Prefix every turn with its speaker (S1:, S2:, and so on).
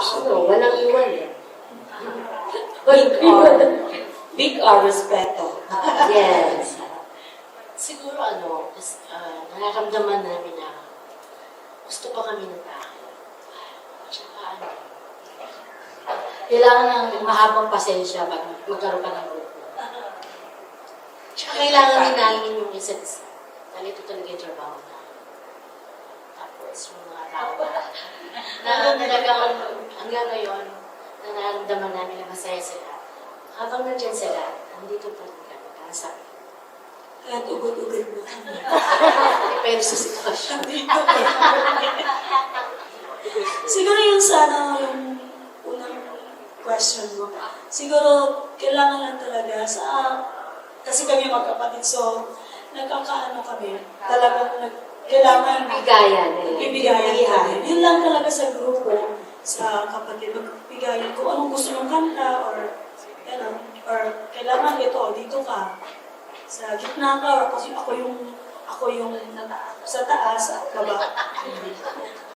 S1: ano, walang iwan eh.
S2: Big R. Big R respeto.
S1: Yes.
S3: Siguro ano, is, uh, nararamdaman namin na gusto pa kami ng tao. Tsaka ano,
S4: Kailangan ng mahabang pasensya pag magkaroon ka ng grupo.
S3: tsaka kailangan din namin yung isa't isa. Dahil ito talaga yung trabaho na. Tapos yung mga tao na, na talagang hanggang ngayon, na nararamdaman namin na masaya sila. Habang nandyan sila, nandito rin kami. Kaya sabi,
S2: Kahit ugod-ugod mo.
S3: depende sa sitwasyon.
S2: Siguro yung sana yung unang question mo. Siguro kailangan lang talaga sa kasi kami magkapatid so nagkakaano kami talagang nag, kailangan
S1: Bigayan.
S2: Bibigayan kami. Yun lang talaga sa grupo, sa kapatid, magbigayan kung anong gusto ng kanta or ano, or kailangan ito, dito ka. Sa gitna ka or kasi ako yung ako yung sa taas at baba.